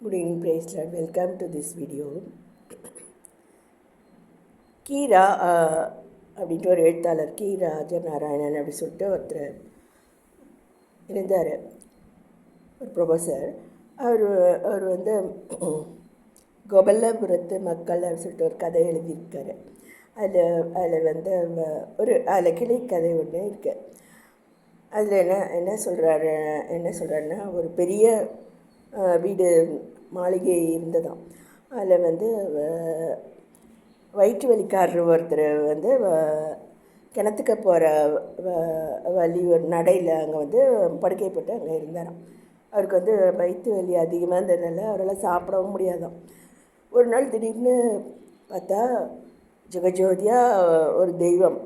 Good evening praise Lord. Welcome to this video Keera அப்படின்ட்டு ஒரு எழுத்தாளர் கி ராஜநாராயணன் அப்படி சொல்லிட்டு ஒருத்தர் இருந்தார். ஒரு ப்ரொஃபஸர் அவர் அவர் வந்து கோபல்லபுரத்து மக்கள் அப்படின்னு சொல்லிட்டு ஒரு கதை எழுதியிருக்காரு. அதில் அதில் வந்து ஒரு அதில் கிளை கதை ஒன்று இருக்குது அதில் என்ன என்ன சொல்கிறாரு என்ன சொல்கிறாருன்னா ஒரு பெரிய வீடு மாளிகை இருந்ததாம். அதில் வந்து வ- வயிற்று வலிக்காரர் ஒருத்தர் வந்து வ- கிணத்துக்கு போகிற வழி ஒரு நடையில் அங்கே வந்து படுக்கை போட்டு அங்கே இருந்தாராம். அவருக்கு வந்து வயிற்று வலி அதிகமாக இருந்ததுனால அவரால் சாப்பிடவும் முடியாதாம். ஒரு நாள் திடீர்னு பார்த்தா ஜெகஜோதியாக ஒரு தெய்வம்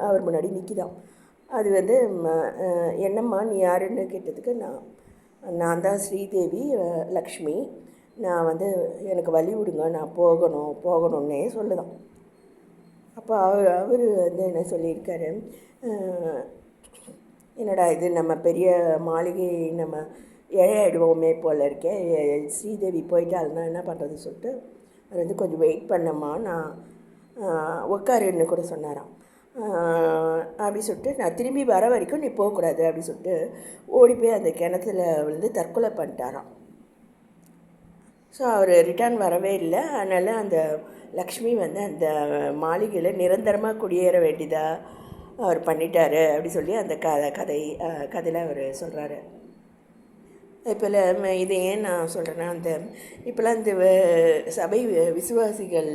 அவர் முன்னாடி நிற்கிதாம் அது வந்து என்னம்மா நீ யாருன்னு கேட்டதுக்கு நான் நான் தான் ஸ்ரீதேவி லக்ஷ்மி. நான் வந்து எனக்கு வழி விடுங்க நான் போகணும் போகணுன்னே சொல்லுதான். அப்போ அவர் அவர் வந்து என்ன சொல்லியிருக்காரு என்னடா இது நம்ம பெரிய மாளிகை நம்ம இழையாயிடுவோமே போல் இருக்கே ஸ்ரீதேவி போயிட்டாள்னா என்ன பண்ணுறது சொல்லிட்டு அவர் வந்து கொஞ்சம் வெயிட் பண்ணம்மா நான் உட்காருன்னு கூட சொன்னாராம். அப்படி சொல்லிட்டு நான் திரும்பி வர வரைக்கும் நீ போகக்கூடாது அப்படி சொல்லிட்டு ஓடி போய் அந்த கிணத்துல விழுந்து தற்கொலை பண்ணிட்டாராம். ஸோ அவர் ரிட்டர்ன் வரவே இல்லை. அதனால் அந்த லக்ஷ்மி வந்து அந்த மாளிகையில் நிரந்தரமாக குடியேற வேண்டியதாக அவர் பண்ணிட்டாரு அப்படி சொல்லி அந்த க கதை கதையில் அவர் சொல்கிறாரு இப்போல இது ஏன் நான் சொல்கிறேன்னா அந்த இப்போலாம் இந்த வ- சபை வி- விசுவாசிகள்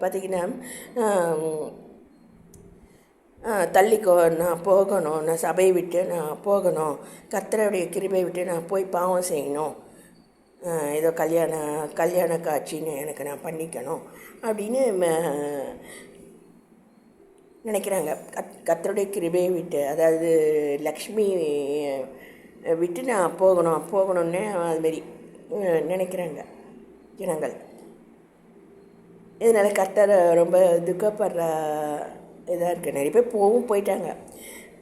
பார்த்திங்கன்னா தள்ளிக்கோ நான் போகணும் நான் சபையை விட்டு நான் போகணும். கர்த்தருடைய கிருபை விட்டு நான் போய் பாவம் செய்யணும். ஏதோ கல்யாண கல்யாண காட்சின்னு எனக்கு நான் பண்ணிக்கணும் அப்படின்னு ம- நினைக்கிறாங்க. கத் கத்தருடைய கிருபையை விட்டு அதாவது லக்ஷ்மி விட்டு நான் போகணும் போகணும்னு அதுமாரி நினைக்கிறாங்க ஜனங்கள். இதனால் கத்தரை ரொம்ப துக்கப்படுற இதாக இருக்குது நிறைய பேர் போகவும் போயிட்டாங்க.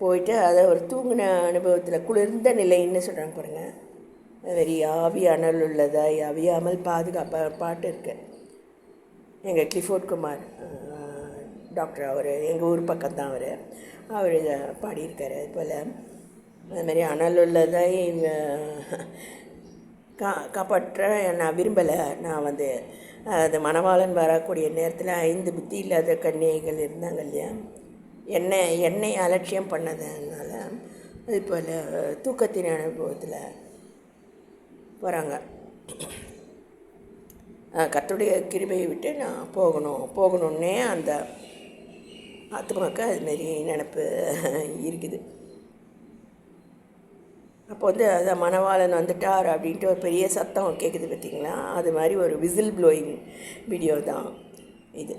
போயிட்டு அதை ஒரு தூங்கின அனுபவத்தில் குளிர்ந்த நிலைன்னு சொல்கிறாங்க பாருங்கள் வெறி ஆவி அனல் உள்ளதாய் அவியாமல் பாதுகாப்பா பாட்டு இருக்குது எங்கள் கிளிஃபோர்ட் குமார் டாக்டர் அவர் எங்கள் ஊர் பக்கம் தான் அவர். அவர் இதை பாடியிருக்காரு. அது போல் அதுமாரி அனல் உள்ளதாய் கா காப்பாற்ற நான் விரும்பலை. நான் வந்து அது மணவாளன் வரக்கூடிய நேரத்தில் ஐந்து புத்தி இல்லாத கன்னிகைகள் இருந்தாங்க இல்லையா? என்னை என்னை அலட்சியம் பண்ணதுனால அது போல் தூக்கத்தின் அனுபவத்தில் போகிறாங்க கத்துடைய கிருபையை விட்டு நான் போகணும் போகணுன்னே அந்த ஆத்மாவுக்கு அதுமாரி நினப்பு இருக்குது. அப்போ வந்து அந்த மணவாளன் வந்துட்டார் அப்படின்ட்டு ஒரு பெரிய சத்தம் கேட்குது பார்த்தீங்களா? அது மாதிரி ஒரு விசில் ப்ளோயிங் வீடியோ தான் இது.